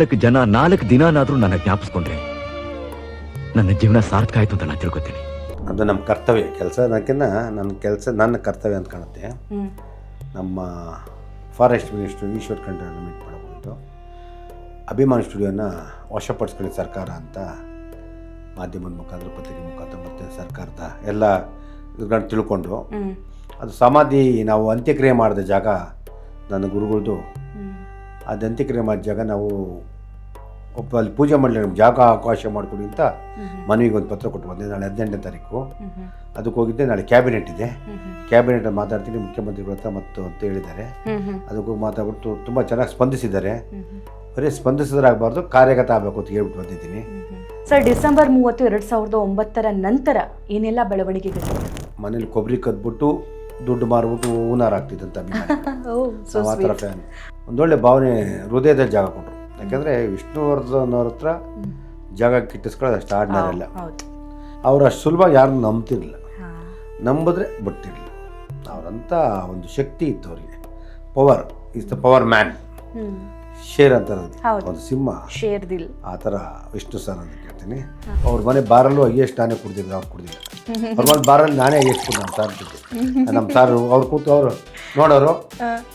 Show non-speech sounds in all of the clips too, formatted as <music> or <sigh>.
ನಾಲ್ಕು ಜನ ನಾಲ್ಕು ದಿನನಾದ್ರೂ ನನ್ನ ಜ್ಞಾಪಿಸ್ಕೊಂಡ್ರೆ ನನ್ನ ಜೀವನ ಸಾರ್ಥಕ ಆಯ್ತು ಅಂತ ನಾನು ತಿಳ್ಕೊತೀನಿ. ಅದು ನಮ್ಮ ಕರ್ತವ್ಯ ಕೆಲಸ. ಅದಕ್ಕಿಂತ ನನ್ನ ಕೆಲಸ ನನ್ನ ಕರ್ತವ್ಯ ಅಂತ ಕಾಣುತ್ತೆ. ನಮ್ಮ forest minister Ishwar Khandre meet ಮಾಡಬಹುದು. ಅಭಿಮಾನ್ ಸ್ಟುಡಿಯೋನ ವಶಪಡಿಸ್ಕೊಳ್ಳಿ ಸರ್ಕಾರ ಅಂತ ಮಾಧ್ಯಮದ ಮುಖಾಂತರ ಪತ್ರಿಕೆ ಮುಖಾಂತರ ಮತ್ತು ಸರ್ಕಾರದ ಎಲ್ಲ ಇದ್ಗಳನ್ನು ತಿಳ್ಕೊಂಡು ಅದು ಸಮಾಧಿ ನಾವು ಅಂತ್ಯಕ್ರಿಯೆ ಮಾಡಿದ ಜಾಗ ನನ್ನ ಗುರುಗಳದು ಹ್ಮ್ ದಂತಿಕ್ರಿಯೆ ಅಂತ್ಯಕ್ರಿಯೆ ಮಾಡಿದ ಜಾಗ ನಾವು ಒಬ್ಬ ಅಲ್ಲಿ ಪೂಜೆ ಮಾಡಲಿ ನಮ್ಗೆ ಜಾಗ ಅವಕಾಶ ಮಾಡಿಕೊಡಿ ಅಂತ ಮನವಿಗೆ ಒಂದು ಪತ್ರ ಕೊಟ್ಟು ಬಂದೆ. ನಾಳೆ ಹದಿನೆಂಟನೇ ತಾರೀಕು. ಅದಕ್ಕೆ ಹೋಗಿದ್ದೆ. ನಾಳೆ ಕ್ಯಾಬಿನೆಟ್ ಇದೆ. ಕ್ಯಾಬಿನೆಟ್ ಮಾತಾಡ್ತೀನಿ. ಮುಖ್ಯಮಂತ್ರಿಗಳ ಹತ್ರ ಮತ್ತು ಅಂತ ಹೇಳಿದ್ದಾರೆ. ಅದಕ್ಕೂ ಮಾತಾಡ್ಬಿಟ್ಟು ತುಂಬ ಚೆನ್ನಾಗಿ ಸ್ಪಂದಿಸಿದ್ದಾರೆ. ಬರೀ ಸ್ಪಂದಿಸಿದ್ರಾಗಬಾರ್ದು ಕಾರ್ಯಗತ ಆಗಬೇಕು ಅಂತ ಹೇಳ್ಬಿಟ್ಟು ಬಂದಿದ್ದೀನಿ. ಸರ್ ಡಿಸೆಂಬರ್ ಮೂವತ್ತು ಎರಡು ಸಾವಿರದ ಒಂಬತ್ತರ ನಂತರ ಏನೆಲ್ಲ ಬೆಳವಣಿಗೆಗಳು? ಮನೇಲಿ ಕೊಬ್ಬರಿ ಕದ್ಬಿಟ್ಟು ದುಡ್ಡು ಮಾರ್ಬಿಟ್ಟು ಹೂನಾರ ಆಗ್ತಿದ್ದಂತ <laughs> ಆ ಥರ ಫ್ಯಾನ್ ಒಂದೊಳ್ಳೆ ಭಾವನೆ ಹೃದಯದಲ್ಲಿ ಜಾಗ ಕೊಟ್ಟರು ಯಾಕೆಂದರೆ ವಿಷ್ಣುವರ್ಧನವ್ರ ಹತ್ರ ಜಾಗ ಕಿಟ್ಟಿಸ್ಕೊಳ್ಳೋದು ಅಷ್ಟು ಆಡ್ನಾರಿಲ್ಲ ಅವ್ರು ಅಷ್ಟು ಸುಲಭ ಯಾರನ್ನು ನಂಬ್ತಿರ್ಲಿಲ್ಲ. ನಂಬಿದ್ರೆ ಬಿಟ್ಟಿರಲಿಲ್ಲ. ಅವರಂಥ ಒಂದು ಶಕ್ತಿ ಇತ್ತು ಅವರಿಗೆ. Power is the power man share ಅಂತ ಒಂದು ಸಿಂಹ. ಶೇರ್ ದಿಲ್ ಆ ಥರ ವಿಷ್ಣು ಸರ್ ಅಂತ ಕೇಳ್ತೀನಿ. ಅವ್ರ ಮನೆ ಬಾರಲ್ಲೂ ಹೈಯೆಸ್ಟ್ ನಾನೇ ಕುಡ್ದಿಲ್ಲ ಅವ್ರು ಕುಡ್ದಿಲ್ಲ. ಮನೆ ಬಾರಲ್ಲಿ ನಾನೇ ಕುಡ್ದು ನಮ್ಮ ಸಾರ್ ಜೊತೆ ನಮ್ಮ ಸಾರು ಅವ್ರು ಕೂತು ಅವರು ನೋಡೋರು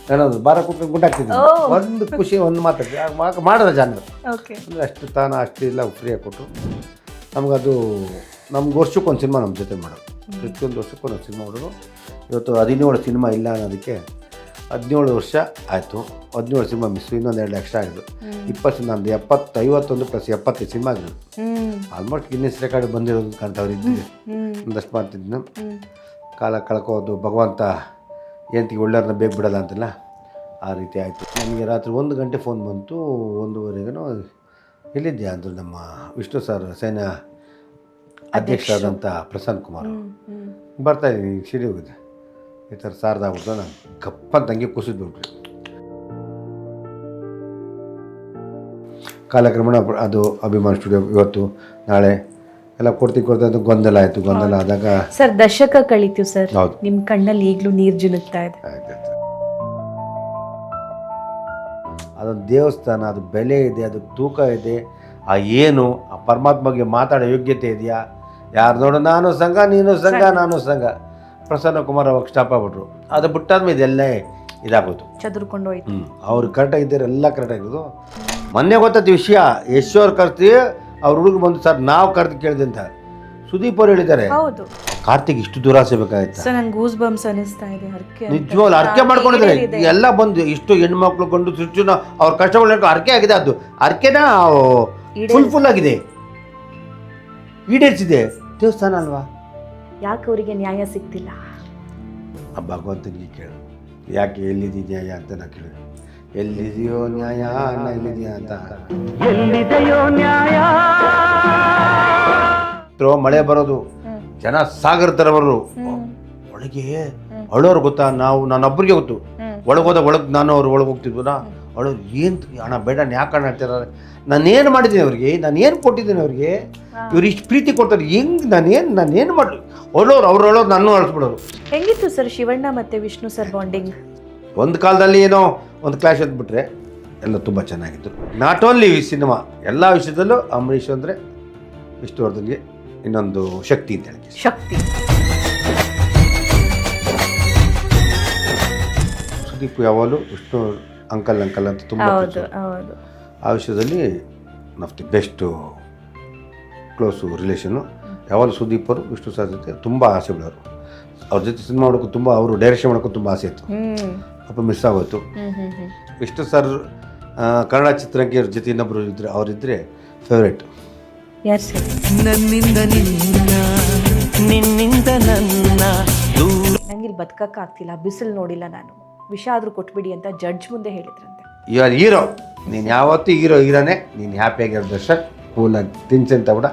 ಹೇಳೋದು ಬಾರ ಕೂತ್ಕೊಂಡು ಗುಂಡಾಗ್ತಿದ್ದೆ ಒಂದು ಖುಷಿ ಒಂದು ಮಾತಾಡ್ತೀವಿ ಮಾಡೋದ ಜನ ಓಕೆ. ಅಂದರೆ ಅಷ್ಟು ತಾನ ಅಷ್ಟು ಇಲ್ಲ ಫ್ರೀಯಾಗಿ ಕೊಟ್ಟರು. ನಮಗದು ನಮ್ಗೆ ವರ್ಷಕ್ಕೆ ಒಂದು ಸಿನಿಮಾ ನಮ್ಮ ಜೊತೆ ಮಾಡೋದು ಪ್ರತಿಯೊಂದು ವರ್ಷಕ್ಕೂ ಒಂದು ಸಿನಿಮಾ ಮಾಡೋದು ಇವತ್ತು ಹದಿನೇಳು ಸಿನಿಮಾ ಇಲ್ಲ ಅನ್ನೋದಕ್ಕೆ ಹದಿನೇಳು ವರ್ಷ ಆಯಿತು. ಹದಿನೇಳು ಸಿನಿಮಾ ಮಿಸ್ ಇನ್ನೊಂದು ಎರಡು ಎಕ್ಸ್ಟ್ರಾ ಆಗಿದ್ದು ಇಪ್ಪತ್ತು ನಂದು ಎಪ್ಪತ್ತು ಐವತ್ತೊಂದು ಪ್ಲಸ್ ಎಪ್ಪತ್ತೈದು ಸಿನಿಮಾ ಆಗಿದ್ದು ಆಲ್ಮೋಸ್ಟ್ ಗಿನ್ನಿಸ್ ರೆಕಾರ್ಡ್ ಬಂದಿರೋದು ಕಾಣ್ತಾವ್ರು ಇದ್ದಿದ್ದು ಹ್ಮ್ ಒಂದಷ್ಟು ಮಾಡ್ತಿದ್ನು. ಕಾಲ ಕಳ್ಕೋದು ಭಗವಂತ ಏಂತಿಗೆ ಒಳ್ಳೆಯವ್ರನ್ನ ಬೇಗ ಬಿಡಲ್ಲ ಅಂತಲ್ಲ? ಆ ರೀತಿ ಆಯಿತು. ನನಗೆ ರಾತ್ರಿ ಒಂದು ಗಂಟೆ ಫೋನ್ ಬಂತು. ಒಂದೂವರೆಗೂ ಇಲ್ಲಿದ್ದೆ ಅಂದರು ನಮ್ಮ ವಿಷ್ಣು ಸರ್ ಸೇನಾ ಅಧ್ಯಕ್ಷರಾದಂಥ ಪ್ರಸನ್ನ ಕುಮಾರ್ ಅವರು. ಹ್ಮ್ ಹ್ಮ್. ಬರ್ತಾ ಇದ್ದೀನಿ ಶಿಡಿ ಹೋಗಿದೆ. ಈ ಥರ ಸಾರ್ದಾಗ್ಬಿಟ್ಟು ನಾನು ಕಪ್ಪಂತ ಹಂಗೆ ಕುಸಿದ್ಬಿಟ್ರಿ ಕಾಲಕ್ರಮಣ ಅದು ಅಭಿಮಾನ್ ಸ್ಟುಡಿಯೋ ಇವತ್ತು ನಾಳೆ ಎಲ್ಲ ಕೊಡ್ತಿ ಕೊಡ್ತಾ ಅಂತ ಗೊಂದಲ ಆಯಿತು ಗೊಂದಲ ಆದಾಗ ಸರ್ ದಶಕ ಕಳೀತೀವಿ ಸರ್. ಹೌದು. ನಿಮ್ ಕಣ್ಣಲ್ಲಿ ಈಗಲೂ ನೀರು ಜಿನುಗ್ತಾ ಇದೆ. ಆಯ್ತಾಯ್ತು. ಅದೊಂದು ದೇವಸ್ಥಾನ ಅದು ಬೆಲೆ ಇದೆ ಅದು ತೂಕ ಇದೆ. ಆ ಏನು ಆ ಪರಮಾತ್ಮಗೆ ಮಾತಾಡೋ ಯೋಗ್ಯತೆ ಇದೆಯಾ? ಯಾರು ನೋಡು ನಾನು ಸಂಘ ನೀನು ಸಂಘ ನಾನು ಸಂಘ. ಪ್ರಸನ್ನ ಕುಮಾರ್ ಅವಾಗ ಸ್ಟಾಪ್ ಆಗ್ಬಿಟ್ರು. ಅದು ಬಿಟ್ಟಾದ್ಮೇಲೆ ಇದೆಲ್ಲ ಇದಾಗೋದು ಚದುರ್ಕೊಂಡು ಹೋಯ್ತು. ಹ್ಞೂ ಅವ್ರು ಕರೆಕ್ಟಾಗಿದ್ದಾರೆ ಎಲ್ಲ ಕರೆಕ್ಟಾಗಿರೋದು ಮೊನ್ನೆ ಗೊತ್ತಾದ ವಿಷಯ ಯಶ್ ಅವ್ರು ಕರ್ತಿ ಅವ್ರ ಹುಡುಗ ಬಂದು ಸರ್ ನಾವು ಕರೆದು ಕೇಳಿದೆ ಅಂತ. ಸುದೀಪ್ ಅವ್ರು ಹೇಳಿದ್ದಾರೆ. ಹೌದು. ಕಾರ್ತಿಕ್ ಇಷ್ಟು ದೂರ ಸಿಗಬೇಕಾಯ್ತು? ಸರ್ ನಂಗೆ ಗೂಸ್ ಬಂಪ್ಸ್ ಅನಿಸ್ತಾ ಇದೆ ಹರಕೆ. ನಿಜವಾಗ್ಲು ಅರ್ಕೆ ಮಾಡ್ಕೊಂಡಿದ್ದಾರೆ. ಈಡೇರಿದೆ. ಎಲ್ಲ ಬಂದು ಇಷ್ಟು ಹೆಣ್ಮಕ್ಳು ಕೊಂಡು ಸುಚ್ಚುನ ಅವ್ರ ಕಷ್ಟಗಳು ಅರ್ಕೆ ಆಗಿದೆ ಅದು. ಅರ್ಕೆನ ಫುಲ್ ಫುಲ್ ಆಗಿದೆ. ಈಡೇರಿಸಿದೆ. ದೇವಸ್ಥಾನ ಅಲ್ವಾ? ಯಾಕೆ ಅವರಿಗೆ ನ್ಯಾಯ ಸಿಗ್ತಿಲ್ಲ? ಆ ಭಗವಂತನಿಗೆ ಕೇಳು. ಯಾಕೆ ಎಲ್ಲಿದೆ ನ್ಯಾಯ ಅಂತ ನಾ ಕೇಳಿ. ಎಲ್ಲಿದೆಯೋ ನ್ಯಾಯ ನಾ ಎಲ್ಲಿದೆಯಾ ಅಂತ. ಎಲ್ಲಿದೆಯೋ ಮಳೆ ಬರೋದು ಜನ ಸಾಗರ ಥರ ಬರೋರು ಒಳಗೆ ಅಳೋರು ಗೊತ್ತಾ? ನಾವು ನಾನೊಬ್ಬರಿಗೆ ಗೊತ್ತು. ಒಳಗೋದ ಒಳಗೆ ನಾನು ಅವ್ರು ಒಳಗೆ ಹೋಗ್ತಿದ್ವನ ಅವಳು ಏನು ಅಣ್ಣ ಬೇಡ ಯಾಕೆ ಅಣ್ಣ ಹೇಳ್ತಾರೆ ನಾನೇನು ಮಾಡಿದ್ದೀನಿ ಅವ್ರಿಗೆ ನಾನು ಏನು ಕೊಟ್ಟಿದ್ದೀನಿ ಅವ್ರಿಗೆ ಇವ್ರು ಇಷ್ಟು ಪ್ರೀತಿ ಕೊಡ್ತಾರೆ ಹೆಂಗೆ ನಾನೇನು ನಾನು ಏನು ಮಾಡಲಿ? ಒಳ್ಳೋರು ಅವ್ರು ಒಳ್ಳೋರು ನನ್ನ ಅಳಿಸ್ಬಿಡೋರು. ಹೆಂಗಿತ್ತು ಸರ್ ಶಿವಣ್ಣ ಮತ್ತು ವಿಷ್ಣು ಸರ್ ಬಾಂಡಿಂಗ್ ಒಂದು ಕಾಲದಲ್ಲಿ ಏನೋ ಒಂದು ಕ್ಲಾಶ್ ಅಂದ್ಬಿಟ್ರೆ ಎಲ್ಲ ತುಂಬ ಚೆನ್ನಾಗಿತ್ತು. ನಾಟ್ ಓನ್ಲಿ ಈ ಸಿನಿಮಾ ಎಲ್ಲ ವಿಷಯದಲ್ಲೂ ಅಂಬರೀಷ್ ಅಂದರೆ ವಿಷ್ಣುವರ್ಧನ್ಗೆ ಇನ್ನೊಂದು ಶಕ್ತಿ ಅಂತ ಹೇಳಿ ಶಕ್ತಿ. ಸುದೀಪ್ ಯಾವಾಗಲೂ ವಿಷ್ಣು ಅಂಕಲ್ ಅಂಕಲ್ ಅಂತ ತುಂಬ ಹೌದು ಹೌದು. ಆ ವಿಷಯದಲ್ಲಿ of the best close relation ಯಾವಾಗಲೂ ಸುದೀಪ್ ಅವರು ವಿಷ್ಣು ಸರ್ ಜೊತೆ ತುಂಬ ಆಸೆ ಬಿಡೋರು ಅವ್ರ ಜೊತೆ ಸಿನಿಮಾ ಮಾಡೋಕ್ಕೂ ತುಂಬ ಅವರು ಡೈರೆಕ್ಷನ್ ಮಾಡೋಕ್ಕೂ ತುಂಬ ಆಸೆ ಇತ್ತು. ಅಪ್ಪ ಮಿಸ್ ಆಗೋಯ್ತು. ಹ್ಮ್ ಹ್ಮ್ ಹ್ಮ್. ವಿಷ್ಣು ಸರ್ ಕನ್ನಡ ಚಿತ್ರಕ್ಕೆ ಅವ್ರ ಜೊತೆ ಇನ್ನೊಬ್ಬರು ಇದ್ದರೆ ಅವರಿದ್ದರೆ ಫೇವ್ರೇಟ್ ಯಾರು ಸರ್? ನನ್ನಿಂದ ನಿನ್ನ ನಿನ್ನಿಂದ ನನ್ನ ನಂಗೆ ಇಲ್ಲಿ ಬದುಕಕ್ಕೆ ಆಗ್ತಿಲ್ಲ ಬಿಸಿಲು ನೋಡಿಲ್ಲ ನಾನು. ವಿಷ ಆದರೂ ಕೊಟ್ಬಿಡಿ ಅಂತ ಜಡ್ಜ್ ಮುಂದೆ ಹೇಳಿದ್ರಂತೆ. ಯು ಆರ್ ಹೀರೋ ನೀನು ಯಾವತ್ತೂ ಹೀರೋ ಹೀರೋನೇ ನೀನು ಹ್ಯಾಪಿಯಾಗಿರೋ ದರ್ಶನ್ ಕೂಲಾಗಿ ತಿನ್ಸಂತ ಬಿಡ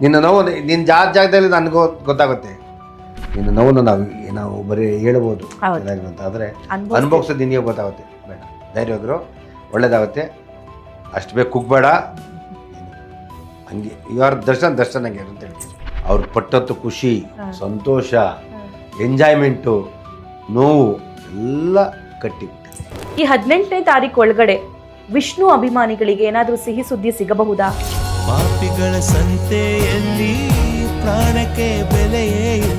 ನಿನ್ನ ನೋವು ನಿನ್ನ ಜಾತ ಜಾಗದಲ್ಲಿ ನನಗೂ ಗೊತ್ತಾಗುತ್ತೆ. ನಿನ್ನ ನೋವನ್ನು ನಾವು ನಾವು ಬರೀ ಹೇಳ್ಬೋದು. ಹೌದು. ಅಂತ ಆದರೆ ಅನ್ಭವಿಸ್ತೀವಿ. ಅನುಭವಿಸೋದು ನಿನಗೆ ಗೊತ್ತಾಗುತ್ತೆ? ಬೇಡ. ಧೈರ್ಯವಾಗಿರೋ ಒಳ್ಳೇದಾಗುತ್ತೆ. ಅಷ್ಟು ಬೇಗ ಕುಗ್ಬೇಡ. ಹಂಗೆ ಯು ಆರ್ ದರ್ಶನ್ ದರ್ಶನ್ ಹಂಗೆ ಅಂತ ಹೇಳ್ತೀನಿ ಅವ್ರು ಪಟ್ಟದ್ದು ಖುಷಿ ಸಂತೋಷ ಎಂಜಾಯ್ಮೆಂಟು ನೋವು. ಎಲ್ಲ ಕಟ್ಟಿ ಈ ಹದಿನೆಂಟನೇ ತಾರೀಕು ಒಳಗಡೆ ವಿಷ್ಣು ಅಭಿಮಾನಿಗಳಿಗೆ ಏನಾದರೂ ಸಿಹಿ ಸುದ್ದಿ ಸಿಗಬಹುದಾ? ಪಾಪಿಗಳ ಸಂತೆಯಲ್ಲಿ ಪ್ರಾಣಕ್ಕೆ ಬೆಲೆಯೇ ಇಲ್ಲ.